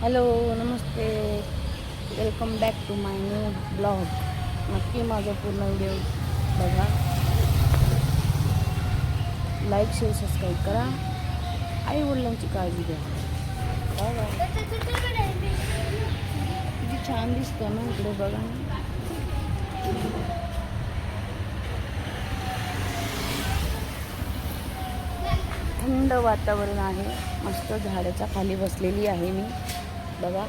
Hello Namaste welcome back to my new blog नक्की माझा पूर्ण व्हिडिओ बघा लाईक शेअर सबस्क्राईब करा आई वडिलांची काळजी घ्या बघा किती छान दिसतं ना इकडे बघा थंड वातावरण आहे. मस्त झाडाच्या खाली बसलेली आहे मी. बघा.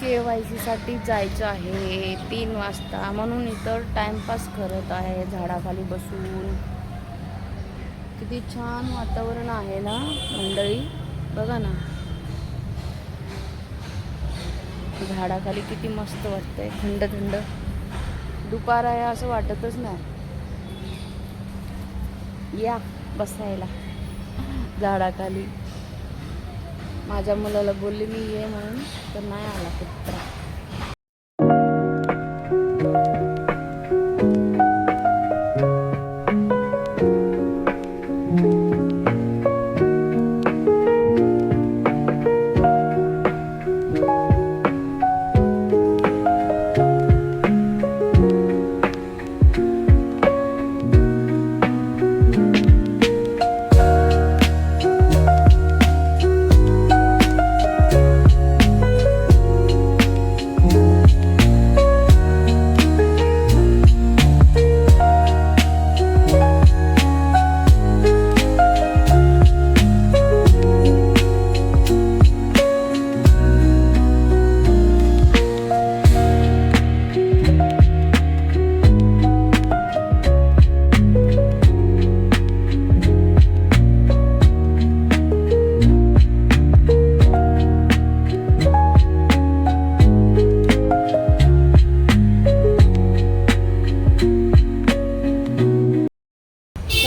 के वाय सीसाठी जायचं आहे तीन वाजता. म्हणून इतर टाइमपास करत आहे झाडाखाली बसून. किती छान वातावरण आहे ना मंडळी. बघा ना. झाडाखाली किती मस्त वाटतंय. थंड थंड. दुपार आहे असं वाटतच नाही. या बसायला. झाडाखाली. माझ्या मुलाला बोलले मी ये म्हणून. तर नाही आला कुत्रा.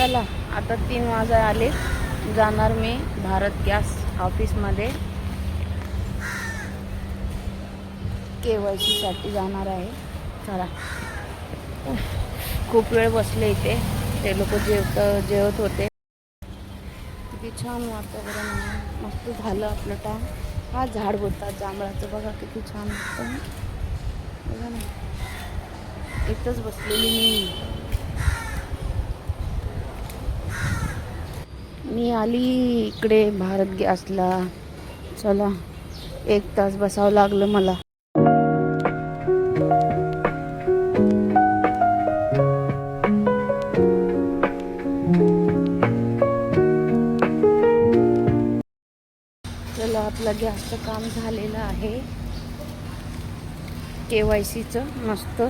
चला आता तीन वाजा आले. जाणार मी भारत गॅस ऑफिसमध्ये. के वाय सीसाठी जाणार आहे. चला. खूप वेळ बसले इथे. ते लोक जेवत जेवत होते. किती छान वातावरण आहे. मस्त झालं आपलं टाइम हा झाड होता जांभळाचं. बघा किती छान वाटतं बघा ना. इथंच बसलेली मी. मी आली इकडे भारत गॅसला. चला एक तास बसावं लागलं मला. चला आपलं गॅसचं काम झालेलं आहे. के वाय सीचं मस्त.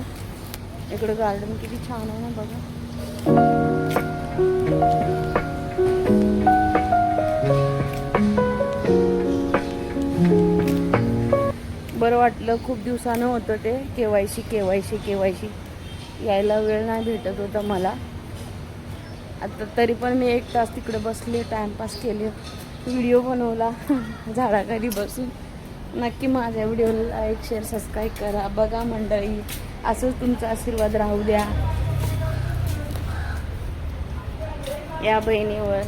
इकडं गार्डन किती छान आहे ना बघा. बरं वाटलं खूप दिवसानं होतं ते K Y C K Y C K Y C यायला वेळ नाही भेटत होता मला. आता तरी पण मी एक तास तिकडे बसले टाईमपास केले व्हिडिओ बनवला झाडाखाली बसून. नक्की माझ्या व्हिडिओला लाईक शेअर सबस्क्राईब करा. बघा मंडळी असंच तुमचा आशीर्वाद राहू द्या. या बहिणीवर.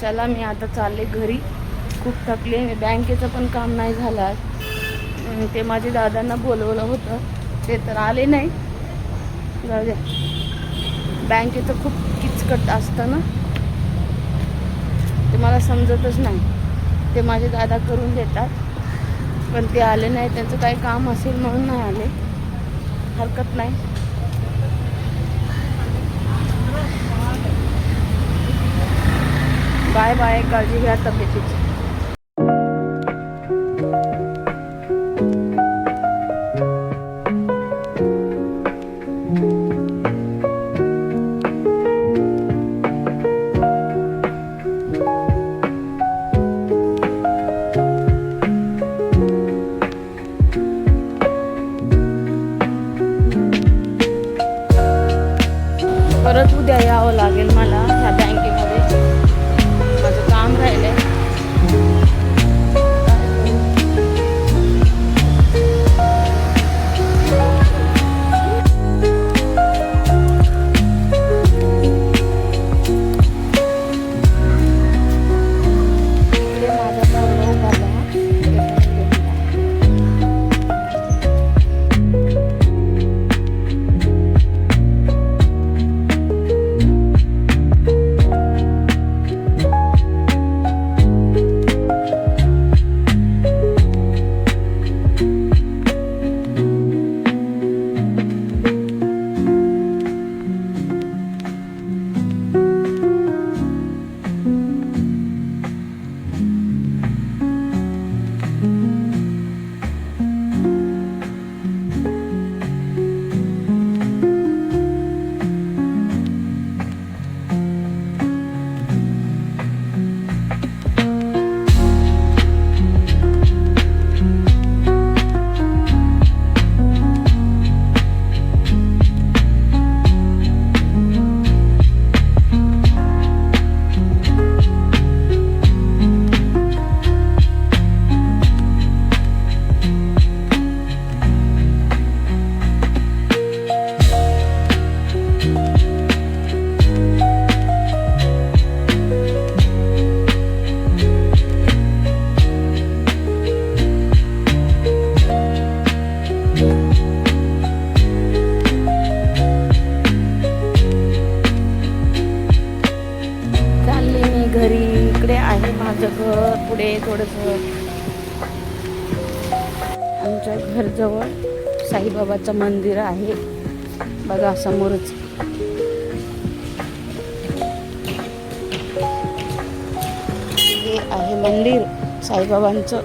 चला मी आता चालले घरी. खूप थकले बँकेचं पण काम नाही झालं आज. ते माझ्या दादांना बोलवलं होतं. ते तर आले नाही. जाऊ द्या बँकेचं खूप किचकट असतं ना. ते मला समजतच नाही. ते माझे दादा करून देतात. पण ते आले नाही. त्यांचं काही काम असेल म्हणून नाही आले. हरकत नाही. Bye bye. काळजी घ्या तब्येतीची. घरजवळ साईबाबाचं मंदिर आहे. बघा समोरच. हे आहे मंदिर साईबाबांचं.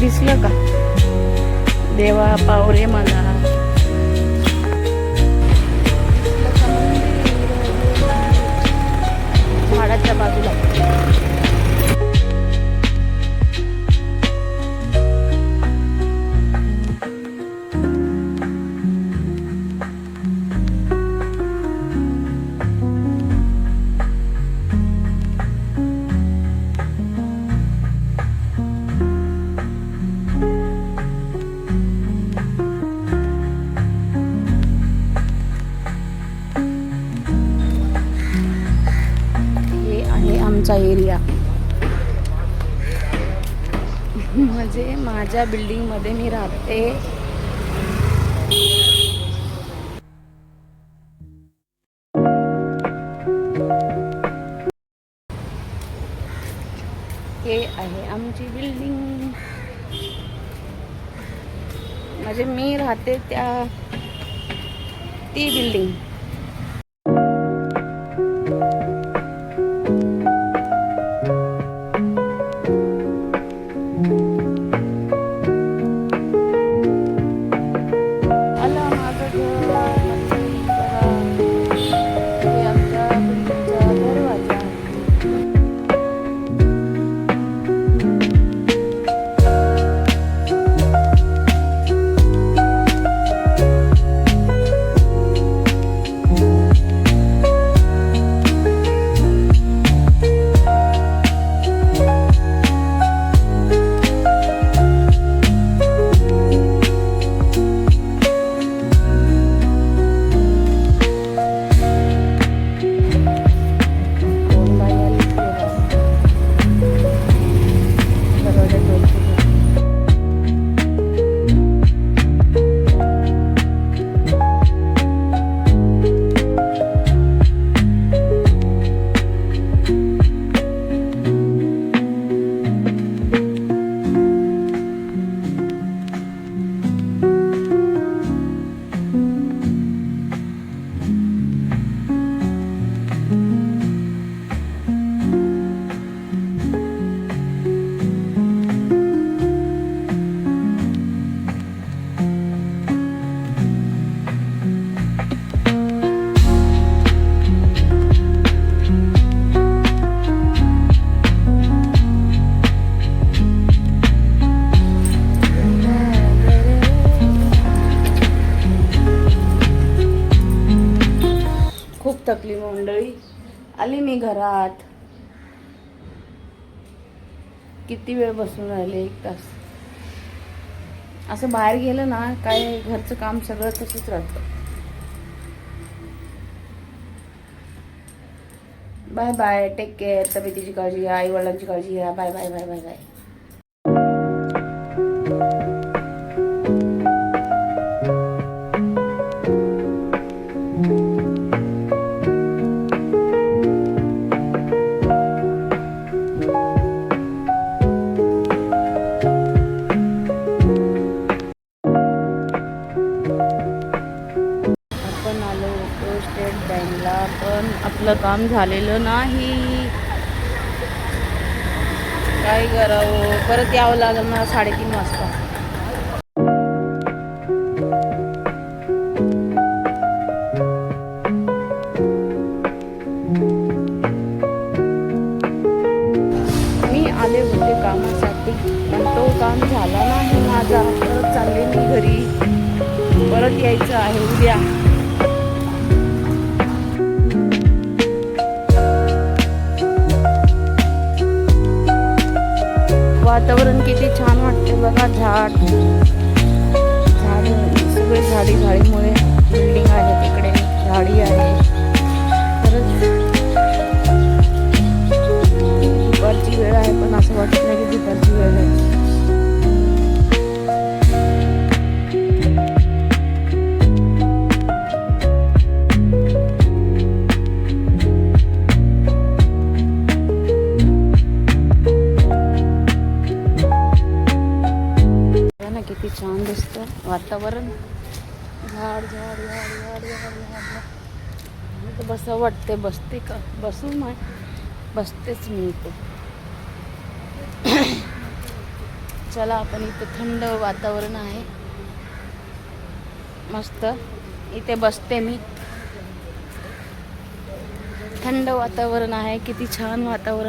दिसलं का? देवा पावरे मला. झाडाच्या बाजूला आमचा एरिया. म्हणजे माझ्या बिल्डिंगमध्ये मी राहते. हे आहे आमची बिल्डिंग. म्हणजे मी राहते त्या ती बिल्डिंग. खूप थकली मंडळी. आली मी घरात. किती वेळ बसून राहिले एक तास. असं बाहेर गेलं ना काय घरचं काम सगळं तसंच राहतं. बाय बाय टेक केअर तब्येतीची काळजी घ्या आई वडिलांची काळजी घ्या. Bye bye bye bye bye. काम झालेलं नाही. काय करावं? परत यावं लागेल मला साडेतीन वाजता. मी आले होते कामासाठी. पण तो काम झाला नाही माझा. परत चालले मी घरी. परत यायचं आहे उद्या. वाटते वातावरण. झाड झाड झाड झाड झाड झाड. तर बसं वाटते बसते का? बसू मग बसतेच मी इथे. चला आपण इथे थंड वातावरण आहे. मस्त. इथे बसते मी. थंड वातावरण आहे किती छान वातावरण.